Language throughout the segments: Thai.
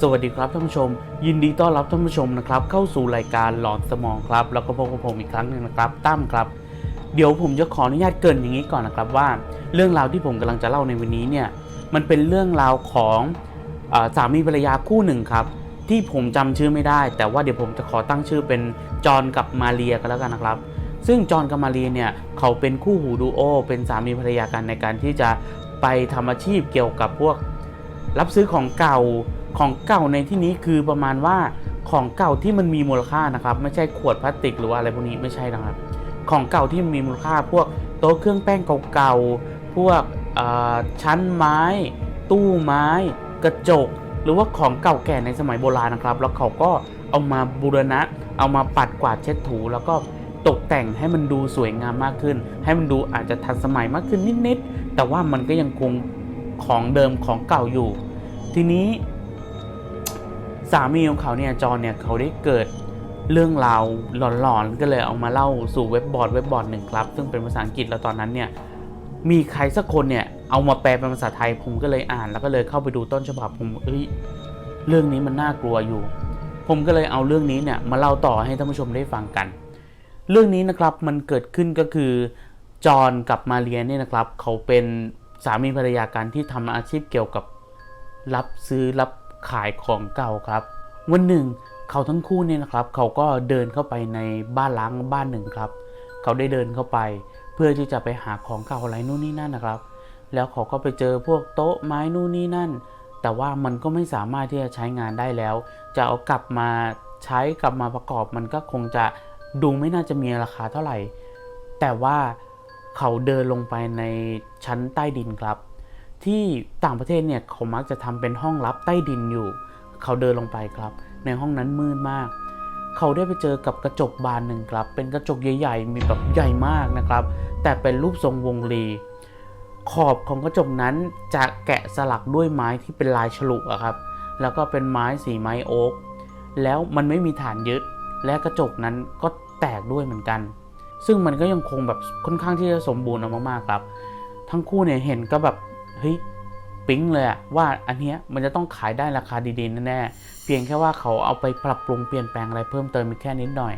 สวัสดีครับท่านผู้ชม ยินดีต้อนรับท่านผู้ชมนะครับ เข้าสู่รายการหลอนสมองครับ แล้วก็พบกับผมอีกครั้งหนึ่งนะครับตั้มครับ เดี๋ยวผมจะขออนุญาตเกินอย่างนี้ก่อนนะครับว่า เรื่องราวที่ผมกำลังจะเล่าในวันนี้เนี่ยมันเป็นเรื่องราวของอสามีภรรยาคู่หนึ่งครับ ที่ผมจำชื่อไม่ได้ แต่ว่าเดี๋ยวผมจะขอตั้งชื่อเป็นจอนกับมาเรียกันแล้วกันนะครับ ซึ่งจอนกับมาเรียเนี่ยเขาเป็นคู่หูดูโอเป็นสามีภรรยากันในการที่จะไปทำอาชีพเกี่ยวกับพวก รับซื้อของเก่า ของเก่าในที่นี้คือประมาณว่าของเก่าที่มันมีมูลค่านะครับ ไม่ใช่ขวดพลาสติกหรือว่าอะไรพวกนี้ไม่ใช่นะครับ ของเก่าที่มันมีมูลค่า พวกโต๊ะเครื่องแป้งเก่าๆพวกชั้นไม้ ตู้ไม้ กระจก หรือว่าของเก่าแก่ในสมัยโบราณนะครับ แล้วเขาก็เอามาบูรณะ เอามาปัดกวาดเช็ดถูแล้วก็ตกแต่งให้มันดูสวยงามมากขึ้น ให้มันดูอาจจะทันสมัยมากขึ้นนิดๆแต่ว่ามันก็ยังคงของเดิมของเก่าอยู่ ทีนี้ สามีของเขาเนี่ยจอห์นเนี่ยเขาได้เกิดเรื่องราวหลอนๆก็เลยเอามาเล่าสู่เว็บบอร์ดเว็บบอร์ดหนึ่งครับ ซึ่งเป็นภาษาอังกฤษแล้วตอนนั้นเนี่ยมีใครสักคนเนี่ยเอามาแปลเป็นภาษาไทยผมก็เลยอ่าน แล้วก็เลยเข้าไปดูต้นฉบับผมเอ้ยเรื่องนี้มันน่ากลัวอยู่ ผมก็เลยเอาเรื่องนี้เนี่ยมาเล่าต่อให้ท่านผู้ชมได้ฟังกัน เรื่องนี้นะครับมันเกิดขึ้นก็คือจอห์นกับมาเรียเนี่ยนะครับ เขาเป็นสามีภรรยากันที่ทำอาชีพเกี่ยวกับรับซื้อรับ ขายของเก่าครับ วันหนึ่งเขาทั้งคู่เนี่ยนะครับเขาก็เดินเข้าไปในบ้านล้างบ้านหนึ่งครับ เขาได้เดินเข้าไป เพื่อที่จะไปหาของเก่าอะไรนู่นนี่นั่นนะครับ แล้วเขาก็ไปเจอพวกโต๊ะไม้นู่นนี่นั่น แต่ว่ามันก็ไม่สามารถที่จะใช้งานได้แล้ว จะเอากลับมาใช้กลับมาประกอบมันก็คงจะดูไม่น่าจะมีราคาเท่าไหร่ แต่ว่าเขาเดินลงไปในชั้นใต้ดินครับ ที่ต่างประเทศเนี่ยเขามักจะทำเป็นห้องลับใต้ดินอยู่ เขาเดินลงไปครับ ในห้องนั้นมืดมาก เขาได้ไปเจอกับกระจกบานหนึ่งครับ เป็นกระจกใหญ่ๆ มีแบบใหญ่มากนะครับ แต่เป็นรูปทรงวงรี ขอบของกระจกนั้นจะแกะสลักด้วยไม้ที่เป็นลายฉลุอะครับ แล้วก็เป็นไม้สีไม้โอ๊ก แล้วมันไม่มีฐานยึด และกระจกนั้นก็แตกด้วยเหมือนกัน ซึ่งมันก็ยังคงแบบค่อนข้างที่จะสมบูรณ์มากๆครับ ทั้งคู่เนี่ยเห็นก็แบบ ฮ้ยปิ๊งเลยอะว่าอันเนี้ยมันจะต้องขายได้ราคาดีๆแน่ๆเพียงแค่ว่าเขาเอาไปปรับปรุงเปลี่ยนแปลงอะไรเพิ่มเติมอีแค่นิดหน่อย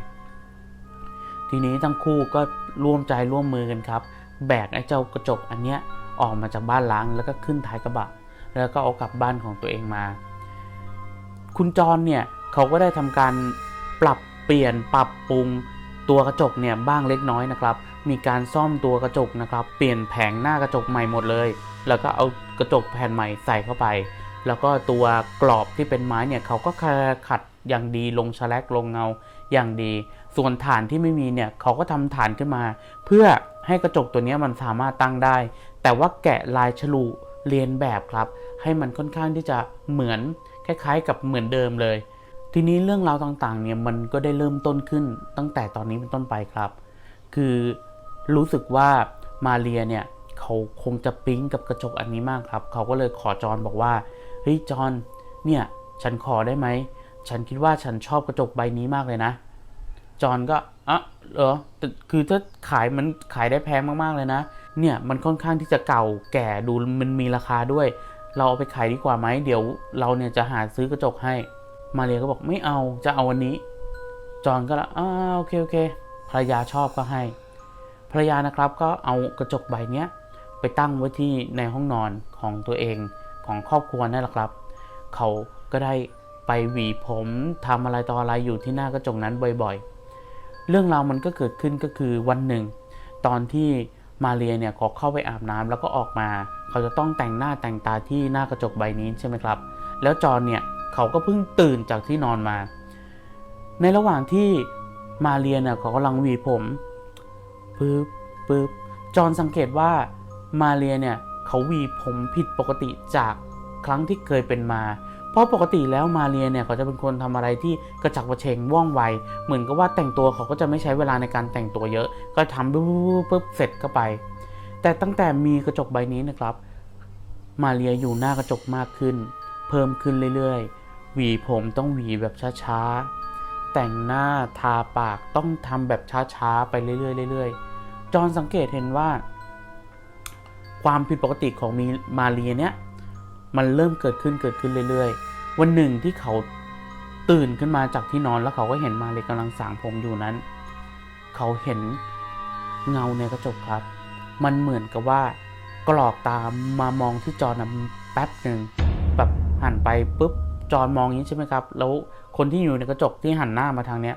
ทีนี้ทั้งคู่ก็ร่วมใจร่วมมือกันครับ แบกไอ้เจ้ากระจกอันเนี้ยออกมาจากบ้านล้างแล้วก็ขึ้นท้ายกระบะ แล้วก็เอากลับบ้านของตัวเองมา คุณจรเนี่ยเขาก็ได้ทำการปรับเปลี่ยนปรับปรุงตัวกระจกเนี่ยบ้างเล็กน้อยนะครับ มีการซ่อมตัวกระจกนะครับ เปลี่ยนแผงหน้ากระจกใหม่หมดเลย แล้วก็เอากระจกแผ่นใหม่ใส่เข้าไป แล้วก็ตัวกรอบที่เป็นไม้เนี่ยเขาก็ขัดอย่างดีลงแลกลงเงาอย่างดี ส่วนฐานที่ไม่มีเนี่ยเขาก็ทำฐานขึ้นมา เพื่อให้กระจกตัวนี้มันสามารถตั้งได้ แต่ว่าแกะลายฉลุเรียนแบบครับ ให้มันค่อนข้างที่จะเหมือนคล้ายๆ กับเหมือนเดิมเลย ทีนี้เรื่องราวต่างๆเนี่ยมันก็ได้เริ่มต้นขึ้นตั้งแต่ตอนนี้เป็นต้นไปครับ คือ รู้สึกว่ามาเรียเนี่ยเขาคงจะปิ๊งกับกระจกอันนี้มากครับ เขาก็เลยขอจอนบอกว่าเฮ้ยจอนเนี่ยฉันขอได้ไหม ฉันคิดว่าฉันชอบกระจกใบนี้มากเลยนะ จอนก็อะเหรอคือถ้าขายมันขายได้แพงมากๆเลยนะ เนี่ยมันค่อนข้างที่จะเก่าแก่ดูมันมีราคาด้วย เราเอาไปขายดีกว่าไหมเดี๋ยวเราเนี่ยจะหาซื้อกระจกให้ มาเรียก็บอกไม่เอาจะเอาวันนี้ จอนก็ละอ่าโอเคโอเคภรรยาชอบก็ให้ ภรรยานะครับก็เอากระจกใบนี้ไปตั้งไว้ที่ในห้องนอนของตัวเองของครอบครัวนั่นแหละครับ เขาก็ได้ไปหวีผมทำอะไรต่ออะไรอยู่ที่หน้ากระจกนั้นบ่อยๆ เรื่องราวมันก็เกิดขึ้นก็คือวันหนึ่ง ตอนที่มาเรียเนี่ยเขาเข้าไปอาบน้ำแล้วก็ออกมา เขาจะต้องแต่งหน้าแต่งตาที่หน้ากระจกใบนี้ใช่ไหมครับ แล้วจอนเนี่ยเขาก็เพิ่งตื่นจากที่นอนมา ในระหว่างที่มาเรียเนี่ยเขากำลังหวีผม ปึ๊บปึ๊บจอนสังเกตว่ามาเรียเนี่ยเขาหวีผมผิดปกติจากครั้งที่เคยเป็นมา เพราะปกติแล้วมาเรียเนี่ยเขาจะเป็นคนทำอะไรที่กระฉับกระเฉงว่องไว เหมือนกับว่าแต่งตัวเขาก็จะไม่ใช้เวลาในการแต่งตัวเยอะ ก็ทำปุ๊บปุ๊บปุ๊บเสร็จก็ไป แต่ตั้งแต่มีกระจกใบนี้นะครับ มาเรียอยู่หน้ากระจกมากขึ้น เพิ่มขึ้นเรื่อยๆ หวีผมต้องหวีแบบช้าๆ แต่งหน้าทาปากต้องทำแบบช้าๆ ไปเรื่อยๆเรื่อยๆจอนสังเกตเห็นว่า ความผิดปกติของมีมาเรียเนี่ยมันเริ่มเกิดขึ้นเกิดขึ้นเรื่อยๆ วันหนึ่งที่เขาตื่นขึ้นมาจากที่นอนแล้วเขาก็เห็นมาเลยกำลังสางผมอยู่นั้น เขาเห็นเงาในกระจกครับ มันเหมือนกับว่ากรอกตามมามองที่จอนะแป๊บหนึ่งแบบหันไปปุ๊บจอนมองอย่างนี้ใช่ไหมครับ แล้ว คนที่อยู่ในกระจกที่หันหน้ามาทางเนี้ย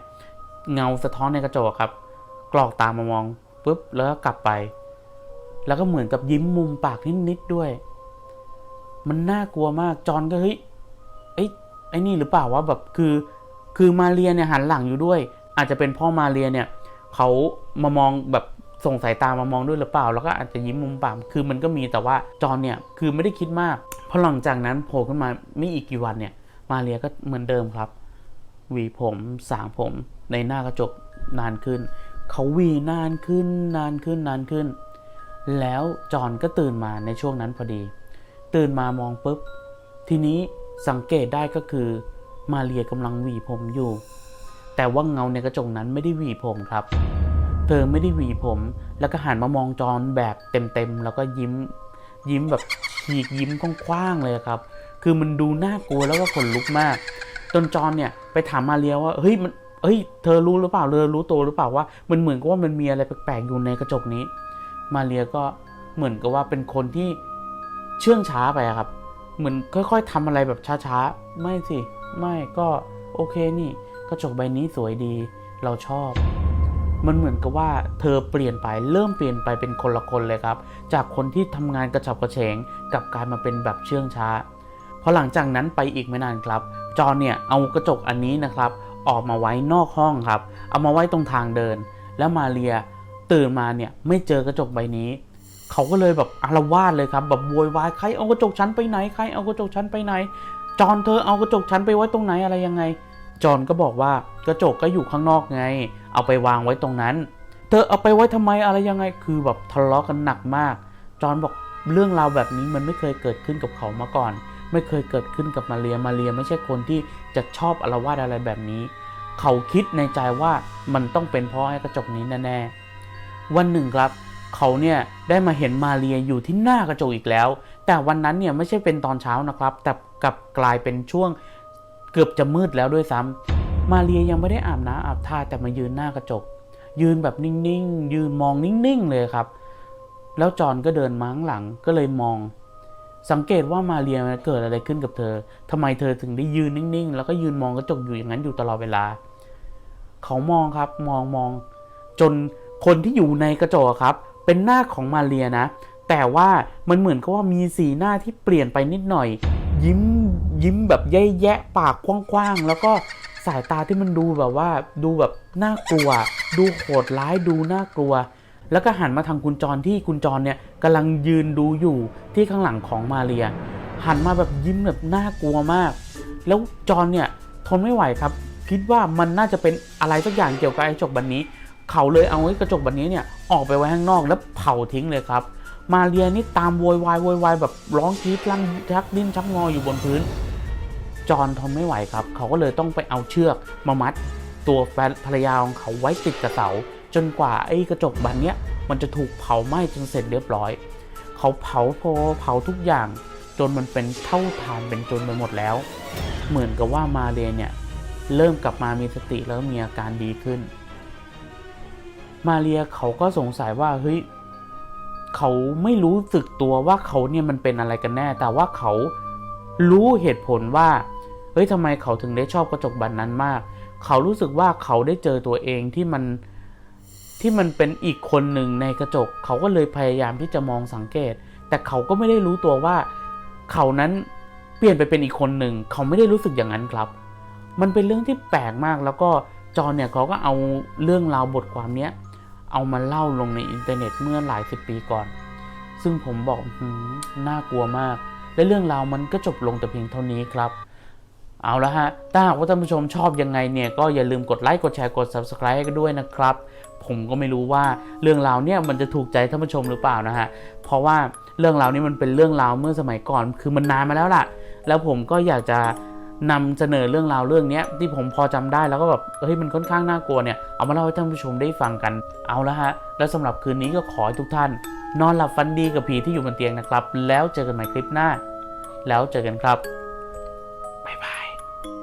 เงาสะท้อนในกระจกครับ กรอกตามมามองปุ๊บแล้วก็กลับไป แล้วก็เหมือนกับยิ้มมุมปากนิดๆด้วย มันน่ากลัวมากจอนก็เฮ้ยเอ้ไอ้นี่หรือเปล่าวะแบบคือ คือมาเรียเนี่ยหันหลังอยู่ด้วย อาจจะเป็นพ่อมาเรียเนี่ยเขามามองแบบส่งสายตามามองด้วยหรือเปล่า แล้วก็อาจจะยิ้มมุมปากคือมันก็มีแต่ว่าจอนเนี่ยคือไม่ได้คิดมากพอหลังจากนั้นโผล่ขึ้นมาไม่อีกกี่วันเนี่ย มาเรียก็เหมือนเดิมครับ หวีผมสางผม ในหน้ากระจกนานขึ้น เขาหวีนานขึ้นนานขึ้นนานขึ้น แล้วจอนก็ตื่นมาในช่วงนั้นพอดี ตื่นมามองปุ๊บ ทีนี้สังเกตได้ก็คือมาเรียกำลังหวีผมอยู่ แต่ว่าเงาในกระจกนั้นไม่ได้หวีผมครับ เธอไม่ได้หวีผม แล้วก็หันมามองจอนแบบเต็มๆแล้วก็ยิ้มยิ้มแบบฉีกยิ้มกว้างๆเลยครับ คือมันดูน่ากลัวแล้วก็ขนลุกมาก จนจอนเนี่ยไปถามมาเรียว่าเฮ้ยมันเฮ้ยเธอรู้หรือเปล่าเธอรู้ตัวหรือเปล่าว่ามันเหมือนกับว่ามันมีอะไรแปลกๆอยู่ในกระจกนี้ มาเรียก็เหมือนกับว่าเป็นคนที่เชื่องช้าไปครับ เหมือนค่อย ๆทำอะไรแบบช้าๆ ไม่สิ ไม่ก็โอเคนี่ กระจกใบนี้สวยดี เราชอบ มันเหมือนกับว่าเธอเปลี่ยนไปเริ่มเปลี่ยนไปเป็นคนละคนเลยครับ จากคนที่ทำงานกระฉับกระเฉงกลับกลายมาเป็นแบบเชื่องช้า อหลังจากนั้นไปอีกไม่นานครับ จอนเนี่ยเอากระจกอันนี้นะครับ ออกมาไว้นอกห้องครับ เอามาไว้ตรงทางเดิน แล้วมาเรียตื่นมาเนี่ยไม่เจอกระจกใบนี้ เขาก็เลยแบบอารวาสเลยครับ แบบโวยวายใครเอากระจกฉันไปไหนใครเอากระจกฉันไปไหน จอนเธอเอากระจกฉันไปไว้ตรงไหนอะไรยังไง จอนก็บอกว่ากระจกก็อยู่ข้างนอกไง เอาไปวางไว้ตรงนั้น เธอเอาไปไว้ทำไมอะไรยังไง คือแบบทะเลาะกันหนักมาก จอนบอกเรื่องราวแบบนี้มันไม่เคยเกิดขึ้นกับเขามาก่อน ไม่เคยเกิดขึ้นกับมาเรียมาเรียไม่ใช่คนที่จะชอบอารวาสอะไรแบบนี้ เขาคิดในใจว่ามันต้องเป็นเพราะไอ้กระจกนี้แน่ๆวันหนึ่งครับ เขาเนี่ยได้มาเห็นมาเรียอยู่ที่หน้ากระจกอีกแล้ว แต่วันนั้นเนี่ยไม่ใช่เป็นตอนเช้านะครับ แต่กลับกลายเป็นช่วงเกือบจะมืดแล้วด้วยซ้ำมาเรียยังไม่ได้อาบน้ำอาบท่าแต่มายืนหน้ากระจก ยืนแบบนิ่งๆ ยืนมองนิ่งๆเลยครับ แล้วจอนก็เดินมาข้างหลังก็เลยมอง สังเกตว่ามาเรียเกิดอะไรขึ้นกับเธอทำไมเธอถึงได้ยืนนิ่งๆ แล้วก็ยืนมองกระจกอยู่อย่างนั้นอยู่ตลอดเวลา เขามองครับมองมอง จนคนที่อยู่ในกระจกครับ เป็นหน้าของมาเรียนะ แต่ว่ามันเหมือนกับว่ามีสีหน้าที่เปลี่ยนไปนิดหน่อย ยิ้มยิ้มแบบแย่แยะปากกว้างๆ แล้วก็สายตาที่มันดูแบบว่า ดูแบบน่ากลัว ดูโหดร้ายดูน่ากลัว แล้วก็หันมาทางคุณจรที่คุณจรเนี่ยกำลังยืนดูอยู่ที่ข้างหลังของมาเรีย หันมาแบบยิ้มแบบน่ากลัวมาก แล้วจรเนี่ยทนไม่ไหวครับ คิดว่ามันน่าจะเป็นอะไรสักอย่างเกี่ยวกับไอ้กระจกบันนี้ เขาเลยเอาไอ้กระจกบันนี้เนี่ยออกไปไว้ข้างนอกแล้วเผาทิ้งเลยครับ มาเรียนี่ตามโวยวายโวยวายแบบร้องกรีดลั่นชักดิ้นชักงออยู่บนพื้น จอนทนไม่ไหวครับ เขาก็เลยต้องไปเอาเชือกมามัดตัวแฟนภรรยาของเขาไว้ติดกับเสา จนกว่าไอ้กระจกบานเนี้ยมันจะถูกเผาไหม้จนเสร็จเรียบร้อย เขาเผาพอเผาทุกอย่าง จนมันเป็นเท่าฐานเป็นจนไปหมดแล้ว เหมือนกับว่ามาเรียเนี่ยเริ่มกลับมามีสติแล้วมีอาการดีขึ้น มาเรียเขาก็สงสัยว่าเฮ้ยเขาไม่รู้สึกตัวว่าเขาเนี่ยมันเป็นอะไรกันแน่ แต่ว่าเขารู้เหตุผลว่าเฮ้ยทำไมเขาถึงได้ชอบกระจกบานนั้นมาก เขารู้สึกว่าเขาได้เจอตัวเองที่มัน ที่มันเป็นอีกคนหนึ่งในกระจก เขาก็เลยพยายามที่จะมองสังเกต แต่เขาก็ไม่ได้รู้ตัวว่า เขานั้นเปลี่ยนไปเป็นอีกคนหนึ่ง เขาไม่ได้รู้สึกอย่างนั้นครับ มันเป็นเรื่องที่แปลกมากแล้วก็จอเนี่ยเขาก็เอาเรื่องราวบทความเนี้ยเอามาเล่าลงในอินเทอร์เน็ตเมื่อหลายสิบปีก่อน ซึ่งผมบอกหน่ากลัวมาก และเรื่องราวมันก็จบลงแต่เพียงเท่านี้ครับ เอาละฮะ ถ้าหากว่าท่านผู้ชมชอบยังไงเนี่ยก็อย่าลืมกดไลค์กดแชร์กด Subscribe ให้กันด้วยนะครับ ผมก็ไม่รู้ว่าเรื่องราวเนี่ยมันจะถูกใจท่านผู้ชมหรือเปล่านะฮะ เพราะว่าเรื่องราวนี้มันเป็นเรื่องราวเมื่อสมัยก่อนคือมันนานมาแล้วล่ะ แล้วผมก็อยากจะนำเสนอเรื่องราวเรื่องนี้ที่ผมพอจำได้แล้วก็แบบเฮ้ยมันค่อนข้างน่ากลัวเนี่ยเอามาเล่าให้ท่านผู้ชมได้ฟังกันเอาละฮะ แล้วสำหรับคืนนี้ก็ขอให้ทุกท่าน นอนหลับฝันดีกับผีที่อยู่บนเตียงนะครับ แล้วเจอกันใหม่คลิปหน้า แล้วเจอกันครับ